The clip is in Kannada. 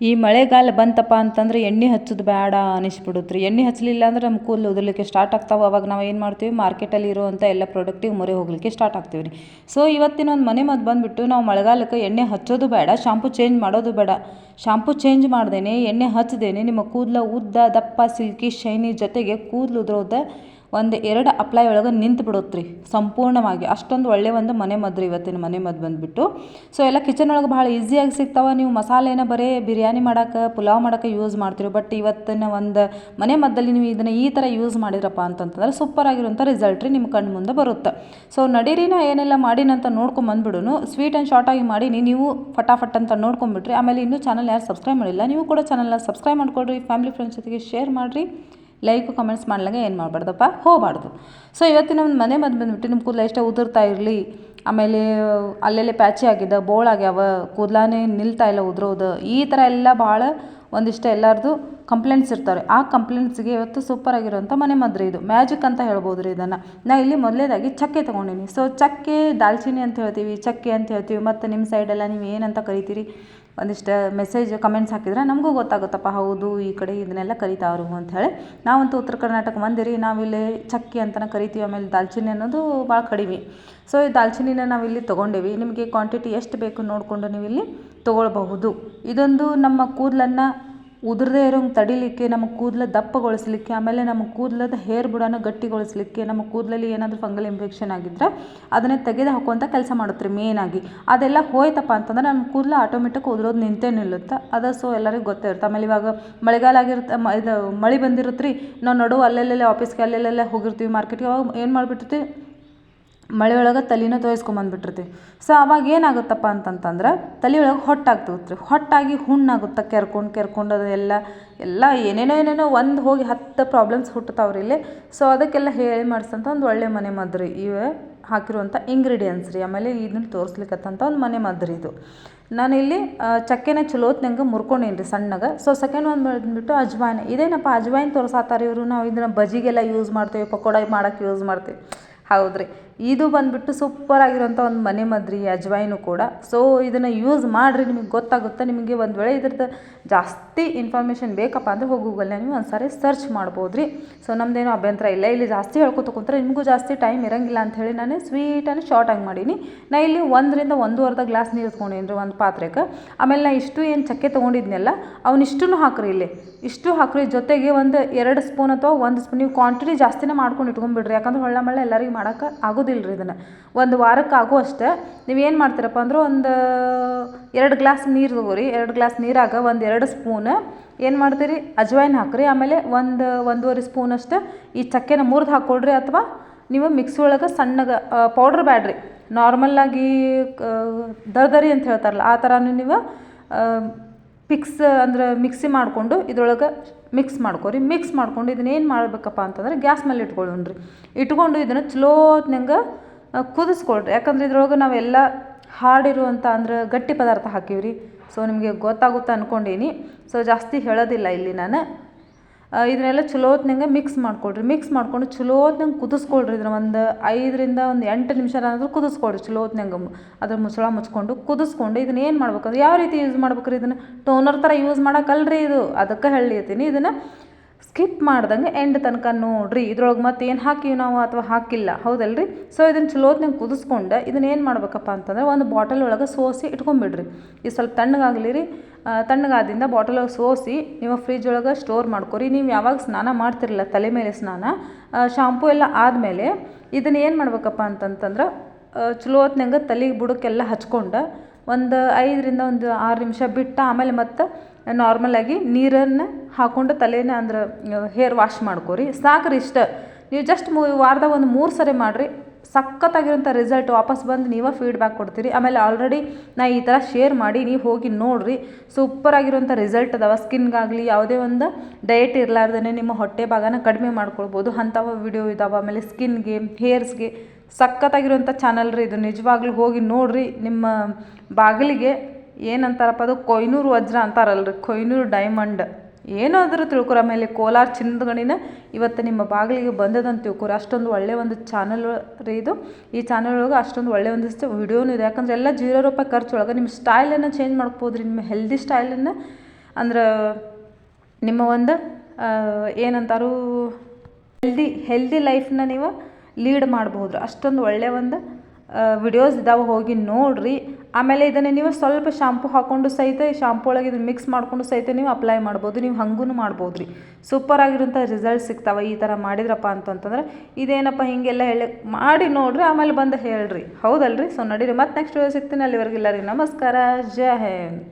ಈ ಮಳೆಗಾಲ ಬಂತಪ್ಪ ಅಂತಂದ್ರೆ ಎಣ್ಣೆ ಹಚ್ಚೋದು ಬೇಡ ಅನಿಸ್ಬಿಡುತ್ತೆ ರೀ. ಎಣ್ಣೆ ಹಚ್ಚಲಿಲ್ಲ ಅಂದ್ರೆ ನಮ್ಮ ಕೂದಲು ಉದುರ್ಲಿಕ್ಕೆ ಸ್ಟಾರ್ಟ್ ಆಗ್ತಾವೆ. ಅವಾಗ ನಾವು ಏನು ಮಾಡ್ತೀವಿ? ಮಾರ್ಕೆಟಲ್ಲಿ ಇರುವಂಥ ಎಲ್ಲ ಪ್ರಾಡಕ್ಟಿಗೆ ಮೊರೆ ಹೋಗಲಿಕ್ಕೆ ಸ್ಟಾರ್ಟ್ ಆಗ್ತೀವಿ ರೀ. ಸೊ ಇವತ್ತಿನ ಒಂದು ಮನೆ ಮದ್ದು ಬಂದುಬಿಟ್ಟು ನಾವು ಮಳೆಗಾಲಕ್ಕೆ ಎಣ್ಣೆ ಹಚ್ಚೋದು ಬೇಡ ಶಾಂಪು ಚೇಂಜ್ ಮಾಡೋದು ಬೇಡ. ಶಾಂಪು ಚೇಂಜ್ ಮಾಡ್ದೇನೆ, ಎಣ್ಣೆ ಹಚ್ಚದೇನೆ ನಿಮ್ಮ ಕೂದಲು ಉದ್ದ ದಪ್ಪ ಸಿಲ್ಕಿ ಶೈನಿ ಜೊತೆಗೆ ಕೂದಲು ಉದುರೋದು ಒಂದು ಎರಡು ಅಪ್ಲೈ ಒಳಗೆ ನಿಂತು ಬಿಡುತ್ತೆ ಸಂಪೂರ್ಣವಾಗಿ. ಅಷ್ಟೊಂದು ಒಳ್ಳೆಯ ಒಂದು ಮನೆ ರೀ ಇವತ್ತಿನ ಮನೆ ಮದ್ದು ಬಂದುಬಿಟ್ಟು. ಸೊ ಎಲ್ಲ ಕಿಚನ್ ಒಳಗೆ ಭಾಳ ಈಸಿಯಾಗಿ ಸಿಗ್ತಾವೆ. ನೀವು ಮಸಾಲೆನ ಬರೀ ಬಿರಿಯಾನಿ ಮಾಡೋಕೆ, ಪುಲಾವ್ ಮಾಡೋಕೆ ಯೂಸ್ ಮಾಡ್ತೀರಿ. ಬಟ್ ಇವತ್ತಿನ ಒಂದು ಮನೆ ಮದ್ದಲ್ಲಿ ನೀವು ಇದನ್ನು ಈ ಥರ ಯೂಸ್ ಮಾಡಿದ್ರಪ್ಪ ಅಂತಂತಂದ್ರೆ ಸೂಪರ್ ಆಗಿರುವಂಥ ರಿಸಲ್ಟ್ ರೀ ನಿಮ್ಮ ಕಣ್ಣು ಮುಂದೆ ಬರುತ್ತೆ. ಸೊ ನಡೀರಿ ನಾ ಏನೆಲ್ಲ ಮಾಡಿನಂತ ನೋಡ್ಕೊಂಬಂದ್ಬಿಡುನು ಸ್ವೀಟ್ ಆ್ಯಂಡ್ ಶಾರ್ಟ್ ಆಗಿ ಮಾಡೀನಿ. ನೀವು ಫಟಾಫಟ್ ಅಂತ ನೋಡ್ಕೊಂಬಿಟ್ರಿ ಆಮೇಲೆ ಇನ್ನೂ ಚಾನಲ್ ಯಾರು ಸಬ್ಸ್ಕ್ರೈಬ್ ಮಾಡಿಲ್ಲ, ನೀವು ಕೂಡ ಚಾನಲ್ನ ಸಬ್ಸ್ಕ್ರೈಬ್ ಮಾಡ್ಕೊಳ್ರಿ. ಫ್ಯಾಮಿಲಿ ಫ್ರೆಂಡ್ಸ್ ಜೊತೆಗೆ ಶೇರ್ ಮಾಡಿರಿ. ಲೈಕು ಕಮೆಂಟ್ಸ್ ಮಾಡ್ಲಾಗೆ ಏನು ಮಾಡಬಾರ್ದಪ್ಪ? ಹೋಗಬಾರ್ದು. ಸೊ ಇವತ್ತಿನ ಒಂದು ಮನೆ ಮದ್ದು ಬಂದುಬಿಟ್ಟು ನಿಮ್ಮ ಕೂದಲು ಎಷ್ಟೇ ಉದುರ್ತಾ ಇರಲಿ, ಆಮೇಲೆ ಅಲ್ಲೆಲ್ಲೇ ಪ್ಯಾಚಿ ಆಗಿದೆ ಬೋಳಾಗ್ಯಾವ, ಕೂದಲಾನೇ ನಿಲ್ತಾ ಇಲ್ಲ, ಉದುರೋದು, ಈ ಥರ ಎಲ್ಲ ಭಾಳ ಒಂದಿಷ್ಟು ಎಲ್ಲರದು ಕಂಪ್ಲೇಂಟ್ಸ್ ಇರ್ತಾರೆ ಆ ಕಂಪ್ಲೇಂಟ್ಸ್ಗೆ ಇವತ್ತು ಸೂಪರ್ ಆಗಿರುವಂಥ ಮನೆ ಮದ್ರೆ ಇದು. ಮ್ಯಾಜಿಕ್ ಅಂತ ಹೇಳ್ಬೋದು ರೀ ಇದನ್ನು. ನಾ ಇಲ್ಲಿ ಮೊದಲೇದಾಗಿ ಚಕ್ಕೆ ತೊಗೊಂಡಿನಿ. ಸೊ ಚಕ್ಕೆ, ದಾಲ್ಚಿನ್ನಿ ಅಂತ ಹೇಳ್ತೀವಿ, ಚಕ್ಕೆ ಅಂತ ಹೇಳ್ತೀವಿ. ಮತ್ತು ನಿಮ್ಮ ಸೈಡೆಲ್ಲ ನೀವು ಏನಂತ ಕರಿತೀರಿ? ಒಂದಿಷ್ಟು ಮೆಸೇಜ್ ಕಮೆಂಟ್ಸ್ ಹಾಕಿದ್ರೆ ನಮಗೂ ಗೊತ್ತಾಗುತ್ತಪ್ಪ. ಹೌದು, ಈ ಕಡೆ ಇದನ್ನೆಲ್ಲ ಕರಿತಾವ್ರು ಅಂಥೇಳಿ ನಾವಂತೂ ಉತ್ತರ ಕರ್ನಾಟಕ ಮಂದಿರಿ. ನಾವಿಲ್ಲಿ ಚಕ್ಕೆ ಅಂತಲೇ ಕರಿತೀವಿ. ಆಮೇಲೆ ದಾಲ್ಚಿನ್ನಿ ಅನ್ನೋದು ಭಾಳ ಕಡಿಮೆ. ಸೊ ಈ ದಾಲ್ಚಿನ್ನಿನ ನಾವಿಲ್ಲಿ ತೊಗೊಂಡೇವಿ. ನಿಮಗೆ ಕ್ವಾಂಟಿಟಿ ಎಷ್ಟು ಬೇಕು ನೋಡಿಕೊಂಡು ನೀವು ಇಲ್ಲಿ ತೊಗೊಳ್ಬಹುದು. ಇದೊಂದು ನಮ್ಮ ಕೂದಲನ್ನು ಉದುರದೇ ಇರೋಂಗೆ ತಡಿಲಿಕ್ಕೆ, ನಮ್ಮ ಕೂದಲ ದಪ್ಪಗೊಳಿಸ್ಲಿಕ್ಕೆ, ಆಮೇಲೆ ನಮ್ಮ ಕೂದಲದ ಹೇರ್ ಬುಡಾನ ಗಟ್ಟಿಗೊಳಿಸ್ಲಿಕ್ಕೆ, ನಮ್ಮ ಕೂದಲಲ್ಲಿ ಏನಾದರೂ ಫಂಗಲ್ ಇನ್ಫೆಕ್ಷನ್ ಆಗಿದ್ರೆ ಅದನ್ನು ತೆಗೆದು ಹಾಕುವಂಥ ಕೆಲಸ ಮಾಡುತ್ತೆ ರೀ ಆಗಿ. ಅದೆಲ್ಲ ಹೋಯ್ತಪ್ಪ ಅಂತಂದ್ರೆ ನಮ್ಮ ಕೂದಲು ಆಟೋಮೆಟಿಕ್ ಉದುರೋದು ನಿಂತೇ ನಿಲ್ಲುತ್ತೆ. ಅದು ಸೊ ಎಲ್ಲರಿಗೂ ಗೊತ್ತೇ ಇರುತ್ತೆ. ಆಮೇಲೆ ಇವಾಗ ಮಳೆಗಾಲ ಆಗಿರುತ್ತೆ, ಮ ಇದು ಮಳೆ ಬಂದಿರುತ್ತೆ ರೀ ನಾವು ನಡು ಅಲ್ಲೆಲ್ಲೆಲ್ಲ ಆಫೀಸ್ಗೆ ಅಲ್ಲೆಲ್ಲೆಲ್ಲ ಹೋಗಿರ್ತೀವಿ ಮಾರ್ಕೆಟ್ಗೆ ಅವಾಗ ಏನು ಮಾಡಿಬಿಟ್ಟಿರ್ತೀವಿ ಮಳೆ ಒಳಗೆ ತಲೆನ ತೋಯಿಸ್ಕೊಂಬಂದ್ಬಿಟ್ಟಿರ್ತೀವಿ ಸೊ ಅವಾಗ ಏನಾಗುತ್ತಪ್ಪ ಅಂತಂತಂದ್ರೆ ತಲೆ ಒಳಗೆ ಹೊಟ್ಟಾಗ್ತಿರುತ್ತೆ ಹೊಟ್ಟಾಗಿ ಹುಣ್ಣಾಗುತ್ತೆ, ಕೆರ್ಕೊಂಡು ಕೆರ್ಕೊಂಡು ಅದೆಲ್ಲ, ಎಲ್ಲ ಏನೇನೋ ಏನೇನೋ ಒಂದು ಹೋಗಿ ಹತ್ತು ಪ್ರಾಬ್ಲಮ್ಸ್ ಹುಟ್ಟುತ್ತವ್ರಿ ಇಲ್ಲಿ. ಸೊ ಅದಕ್ಕೆಲ್ಲ ಹೇಳಿ ಮಾಡಿಸಂತ ಒಂದು ಒಳ್ಳೆ ಮನೆ ಮದ್ದು ರೀ ಇವೆ ಹಾಕಿರುವಂಥ ಇಂಗ್ರೀಡಿಯೆಂಟ್ಸ್ ರೀ. ಆಮೇಲೆ ಇದನ್ನ ತೋರಿಸ್ಲಿಕ್ಕತ್ತಂತ ಒಂದು ಮನೆ ಮದ್ದು ರೀ ಇದು ನಾನಿಲ್ಲಿ ಚಕ್ಕೆನ ಚಲೋತ್ನಂಗೆ ಮುರ್ಕೊಂಡೇನಿ ರೀ ಸಣ್ಣಗೆ. ಸೊ ಸೆಕೆಂಡ್ ಒಂದು ಬಂದುಬಿಟ್ಟು ಅಜ್ವಾಯಿನ ಇದೇನಪ್ಪ ಅಜ್ವಾಯಿನ ತೋರಿಸ್ತಾರೆ ಇವರು? ನಾವು ಇದನ್ನು ಬಜಿಗೆಲ್ಲ ಯೂಸ್ ಮಾಡ್ತೇವೆ, ಪಕೋಡ ಮಾಡೋಕ್ಕೆ ಯೂಸ್ ಮಾಡ್ತೀವಿ. ಹೌದು ರೀ ಇದು ಬಂದುಬಿಟ್ಟು ಸೂಪರ್ ಆಗಿರುವಂಥ ಒಂದು ಮನೆ ಮದ್ರಿ, ಅಜ್ವಾಯ್ನು ಕೂಡ. ಸೊ ಇದನ್ನು ಯೂಸ್ ಮಾಡಿರಿ, ನಿಮಗೆ ಗೊತ್ತಾಗುತ್ತೆ. ನಿಮಗೆ ಒಂದು ವೇಳೆ ಇದ್ರದ್ದು ಜಾಸ್ತಿ ಇನ್ಫಾರ್ಮೇಷನ್ ಬೇಕಪ್ಪ ಅಂದರೆ ಹೋಗಿ ಗೂಗಲ್ನ ನೀವು ಒಂದು ಸಾರಿ ಸರ್ಚ್ ಮಾಡ್ಬೋದು ರೀ ಸೊ ನಮ್ಮದೇನು ಅಭ್ಯಂತರ ಇಲ್ಲ. ಇಲ್ಲಿ ಜಾಸ್ತಿ ಹೇಳ್ಕೊತ ಕುಂತ್ರೆ ನಿಮಗೂ ಜಾಸ್ತಿ ಟೈಮ್ ಇರೋಂಗಿಲ್ಲ ಅಂಥೇಳಿ ನಾನು ಸ್ವೀಟನ್ನು ಶಾರ್ಟಾಗಿ ಮಾಡೀನಿ. ನಾ ಇಲ್ಲಿ ಒಂದರಿಂದ ಒಂದೂವರೆದ ಗ್ಲಾಸ್ ನೀರು ತೊಗೊಂಡೇನಿ ರೀ ಒಂದು ಪಾತ್ರೆಗೆ. ಆಮೇಲೆ ನಾ ಇಷ್ಟು ಏನು ಚಕ್ಕೆ ತೊಗೊಂಡಿದ್ನೆಲ್ಲ ಅವನಿಷ್ಟು ಹಾಕ್ರಿ ಇಲ್ಲಿ. ಇಷ್ಟು ಹಾಕ್ರಿ, ಜೊತೆಗೆ ಒಂದು ಎರಡು ಸ್ಪೂನ್ ಅಥವಾ ಒಂದು ಸ್ಪೂನ್ ನೀವು ಕ್ವಾಂಟಿಟಿ ಜಾಸ್ತಿನೇ ಮಾಡ್ಕೊಂಡು ಇಟ್ಕೊಂಡ್ಬಿಡ್ರಿ. ಯಾಕಂದ್ರೆ ಹೊಳ್ಳ ಮಳ್ಳ ಎಲ್ಲರಿಗೂ ಮಾಡೋಕೆ ಆಗೋದಿಲ್ಲ. ರೀ ಇದನ್ನು. ಒಂದು ವಾರಕ್ಕೆ ಆಗೋ ಅಷ್ಟೇ. ನೀವು ಏನು ಮಾಡ್ತೀರಪ್ಪ ಅಂದ್ರೆ ಒಂದು, ಎರಡು ಗ್ಲಾಸ್ ನೀರು ತಗೋರಿ. ಎರಡು ಗ್ಲಾಸ್ ನೀರಾಗ ಒಂದು ಎರಡು ಸ್ಪೂನ್ ಏನು ಮಾಡ್ತೀರಿ? ಅಜ್ವಾಯ್ನ್ ಹಾಕ್ರಿ. ಆಮೇಲೆ ಒಂದು, ಒಂದೂವರೆ ಸ್ಪೂನ್ ಅಷ್ಟು ಈ ಚಕ್ಕೆನ ಮುರಿದು ಹಾಕ್ಕೊಳ್ರಿ ಅಥವಾ ನೀವು ಮಿಕ್ಸಿ ಒಳಗೆ ಸಣ್ಣಗೆ ಪೌಡ್ರ್ ಬ್ಯಾಡ್ರಿ. ನಾರ್ಮಲ್ಲಾಗಿ ದರ್ದರಿ ಅಂತ ಹೇಳ್ತಾರಲ್ಲ, ಆ ಥರನೂ ನೀವು ಪಿಕ್ಸ್, ಅಂದ್ರೆ ಮಿಕ್ಸಿ ಮಾಡಿಕೊಂಡು ಇದ್ರೊಳಗೆ ಮಿಕ್ಸ್ ಮಾಡ್ಕೊರಿ. ಮಿಕ್ಸ್ ಮಾಡ್ಕೊಂಡು ಇದನ್ನ ಏನು ಮಾಡಬೇಕಪ್ಪ ಅಂತಂದ್ರೆ ಗ್ಯಾಸ್ ಮೇಲೆ ಇಟ್ಕೊಳ್ಳೋಣ್ರಿ. ಇಟ್ಕೊಂಡು ಇದನ್ನು ಚಲೋತ್ನಂಗೆ ಕುದಿಸ್ಕೊಳ್ರಿ. ಯಾಕಂದ್ರೆ ಇದ್ರೊಳಗೆ ನಾವೆಲ್ಲ ಹಾಡಿರುವಂಥ ಅಂದ್ರೆ ಗಟ್ಟಿ ಪದಾರ್ಥ ಹಾಕೀವಿ ರೀ ಸೊ ನಿಮಗೆ ಗೊತ್ತಾಗುತ್ತೆ ಅಂದ್ಕೊಂಡೀನಿ ಸೊ ಜಾಸ್ತಿ ಹೇಳೋದಿಲ್ಲ ಇಲ್ಲಿ ನಾನು. ಇದನ್ನೆಲ್ಲ ಚಲೋ ಹೊತ್ನಂಗೆ ಮಿಕ್ಸ್ ಮಾಡ್ಕೊಳ್ರಿ ಮಿಕ್ಸ್ ಮಾಡ್ಕೊಂಡು ಚಲೋತ್ನಂಗೆ ಕುದಿಸ್ಕೊಳ್ರಿ ಇದನ್ನ ಒಂದು ಐದರಿಂದ ಒಂದು ಎಂಟು ನಿಮಿಷ ಆದರೂ ಕುದಿಸ್ಕೊಳ್ರಿ ಚಲೋತ್ನಂಗೆ ಅದ್ರ ಮುಚ್ಚಳ ಮುಚ್ಕೊಂಡು ಕುದಿಸ್ಕೊಂಡು ಇದನ್ನ ಏನು ಮಾಡ್ಬೇಕಂದ್ರೆ ಯಾವ ರೀತಿ ಯೂಸ್ ಮಾಡ್ಬೇಕ್ರಿ ಇದನ್ನು? ಟೋನರ್ ಥರ ಯೂಸ್ ಮಾಡೋಕ್ಕಲ್ರಿ ಇದು. ಅದಕ್ಕೆ ಹೇಳಿರ್ತೀನಿ ಇದನ್ನು ಸ್ಕಿಪ್ ಮಾಡ್ದಂಗೆ ಎಂಡ್ ತನಕ ನೋಡ್ರಿ. ಇದ್ರೊಳಗೆ ಮತ್ತೆ ಏನು ಹಾಕಿವಿ ನಾವು ಅಥವಾ ಹಾಕಿಲ್ಲ. ಹೌದಲ್ರಿ? ಸೊ ಇದನ್ನು ಚಲೋತ್ನಂಗೆ ಕುದಿಸ್ಕೊಂಡು ಇದನ್ನ ಏನು ಮಾಡ್ಬೇಕಪ್ಪ ಅಂತಂದ್ರೆ ಒಂದು ಬಾಟಲ್ ಒಳಗೆ ಸೋಸಿ ಇಟ್ಕೊಂಬಿಡ್ರಿ. ಇದು ಸ್ವಲ್ಪ ತಣ್ಣಗಾಗಲಿ ರೀ. ತಣ್ಣಗಾದಿಂದ ಬಾಟಲ್ ಒಳಗೆ ಸೋಸಿ ನೀವು ಫ್ರಿಜ್ ಒಳಗೆ ಸ್ಟೋರ್ ಮಾಡ್ಕೊರಿ. ನೀವು ಯಾವಾಗ ಸ್ನಾನ ಮಾಡ್ತಿರಲ್ಲ ತಲೆ ಮೇಲೆ ಸ್ನಾನ ಶಾಂಪು ಎಲ್ಲ ಆದಮೇಲೆ ಇದನ್ನು ಏನು ಮಾಡ್ಬೇಕಪ್ಪ ಅಂತಂತಂದ್ರೆ ಚಲೋ ಹೊತ್ನಂಗೆ ತಲೆಗೆ ಬುಡಕ್ಕೆಲ್ಲ ಹಚ್ಕೊಂಡು ಒಂದು ಐದರಿಂದ ಒಂದು ಆರು ನಿಮಿಷ ಬಿಟ್ಟು ಆಮೇಲೆ ಮತ್ತೆ ನಾರ್ಮಲಾಗಿ ನೀರನ್ನು ಹಾಕ್ಕೊಂಡು ತಲೆನ ಅಂದ್ರೆ ಹೇರ್ ವಾಶ್ ಮಾಡ್ಕೊರಿ. ಸಾಕ್ರಿ ಇಷ್ಟ. ನೀವು ಜಸ್ಟ್ ಮೂ, ವಾರದಾಗ ಒಂದು ಮೂರು ಸರಿ ಮಾಡಿರಿ. ಸಖತ್ತಾಗಿರೋಂಥ ರಿಸಲ್ಟ್ ವಾಪಸ್ ಬಂದು ನೀವೇ ಫೀಡ್ಬ್ಯಾಕ್ ಕೊಡ್ತೀರಿ. ಆಮೇಲೆ ಆಲ್ರೆಡಿ ನಾ ಈ ಥರ ಶೇರ್ ಮಾಡಿ, ನೀವು ಹೋಗಿ ನೋಡಿರಿ. ಸೂಪರ್ ಆಗಿರೋಂಥ ರಿಸಲ್ಟ್ ಅದಾವ. ಸ್ಕಿನ್ಗಾಗಲಿ ಯಾವುದೇ ಒಂದು ಡಯಟ್ ಇರಲಾರ್ದೇ ನಿಮ್ಮ ಹೊಟ್ಟೆ ಭಾಗನ ಕಡಿಮೆ ಮಾಡ್ಕೊಳ್ಬೋದು. ಅಂಥವ ವಿಡಿಯೋ ಇದಾವೆ. ಆಮೇಲೆ ಸ್ಕಿನ್ಗೆ ಹೇರ್ಸ್ಗೆ ಸಖತ್ತಾಗಿರುವಂಥ ಚಾನಲ್ ರೀ ಇದು. ನಿಜವಾಗ್ಲೂ ಹೋಗಿ ನೋಡಿರಿ. ನಿಮ್ಮ ಬಾಗಿಲಿಗೆ ಏನಂತಾರಪ್ಪ ಅದು ಕೊಯ್ನೂರು ವಜ್ರ ಅಂತಾರಲ್ರಿ. ಕೊಯ್ನೂರು ಡೈಮಂಡ್ ಏನಾದರೂ ತಿಳ್ಕೊರ. ಆಮೇಲೆ ಕೋಲಾರ ಚಿನ್ನದಗಣಿನ ಇವತ್ತು ನಿಮ್ಮ ಬಾಗಿಲಿಗೆ ಬಂದದಂತ ತಿಳ್ಕೊರ. ಅಷ್ಟೊಂದು ಒಳ್ಳೆಯ ಒಂದು ಚಾನಲ್ ರೀ ಇದು. ಈ ಚಾನಲ್ ಒಳಗೆ ಅಷ್ಟೊಂದು ಒಳ್ಳೆಯ ಒಂದಿಷ್ಟು ವಿಡಿಯೋನೂ ಇದೆ. ಯಾಕಂದ್ರೆ ಎಲ್ಲ ಜೀರೋ ರೂಪಾಯಿ ಖರ್ಚು ಒಳಗೆ ನಿಮ್ಮ ಸ್ಟೈಲನ್ನು ಚೇಂಜ್ ಮಾಡ್ಬೋದು ರೀ. ನಿಮ್ಮ ಹೆಲ್ದಿ ಸ್ಟೈಲನ್ನು ಅಂದ್ರೆ ನಿಮ್ಮ ಒಂದು ಏನಂತಾರೂ ಹೆಲ್ದಿ ಹೆಲ್ದಿ ಲೈಫ್ನ ನೀವು ಲೀಡ್ ಮಾಡ್ಬೋದು ಅಷ್ಟೊಂದು ಒಳ್ಳೆಯ ಒಂದು ವಿಡಿಯೋಸ್ ಇದಾವೆ, ಹೋಗಿ ನೋಡಿರಿ. ಆಮೇಲೆ ಇದನ್ನು ನೀವು ಸ್ವಲ್ಪ ಶಾಂಪು ಹಾಕ್ಕೊಂಡು ಸಹಿತ ಈ ಶಾಂಪು ಒಳಗೆ ಇದನ್ನು ಮಿಕ್ಸ್ ಮಾಡಿಕೊಂಡು ಸಹಿತ ನೀವು ಅಪ್ಲೈ ಮಾಡ್ಬೋದು. ನೀವು ಹಂಗೂ ಮಾಡ್ಬೋದು ರೀ ಸೂಪರ್ ಆಗಿರುವಂಥ ರಿಸಲ್ಟ್ ಸಿಗ್ತಾವೆ ಈ ಥರ ಮಾಡಿದ್ರಪ್ಪ ಅಂತಂತಂದ್ರೆ. ಇದೇನಪ್ಪ ಹೀಗೆಲ್ಲ ಹೇಳಿ ಮಾಡಿ ನೋಡಿರಿ, ಆಮೇಲೆ ಬಂದು ಹೇಳ್ರಿ. ಹೌದಲ್ರಿ? ಸೊ ನಡೀರಿ. ಮತ್ತೆ ನೆಕ್ಸ್ಟ್ ಸಿಗ್ತೀನಿ. ಅಲ್ಲಿವರೆಗಿಲ್ಲ ರೀ ನಮಸ್ಕಾರ. ಜಯ ಹಿಂದ್.